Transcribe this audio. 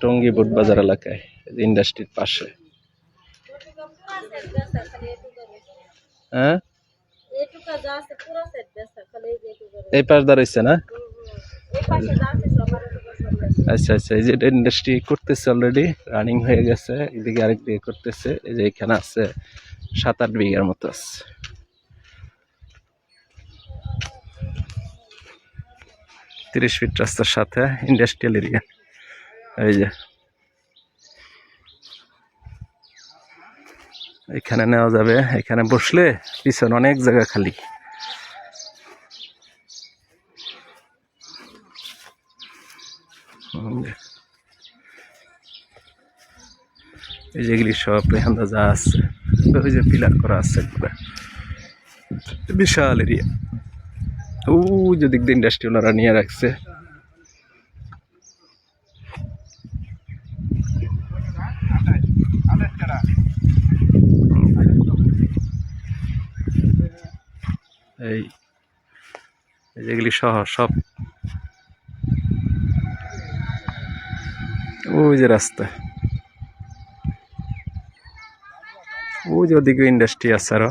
টঙ্গী বুট বাজার এলাকায় ইন্ডাস্ট্রির পাশে। হ্যাঁ? এই পাশ দাঁড়াইছে না? আচ্ছা আচ্ছা এই যে ইন্ডাস্ট্রি করতেছে অলরেডি রানিং হয়ে গেছে, এদিকে আরেক দিকে করতেছে, এই যে এখানে আছে, সাত আট বিঘার মতো আছে। তিরিশ ফিট রাস্তার সাথে ইন্ডাস্ট্রিয়াল এরিয়া এই যে। এখানে নেওয়া যাবে, এখানে বসলে পিছনে অনেক জায়গা খালি। এই যেগুলি সব যা আছে, ওই যে পিলার করা আছে। বিশাল এরিয়া ও যে দিক দিয়ে ইন্ডাস্ট্রি ওনারা নিয়ে রাখছে। এই যেগুলি শহর সব। ওই যে রাস্তা। ওই যে ওদিকে ইন্ডাস্ট্রি আছে আরও।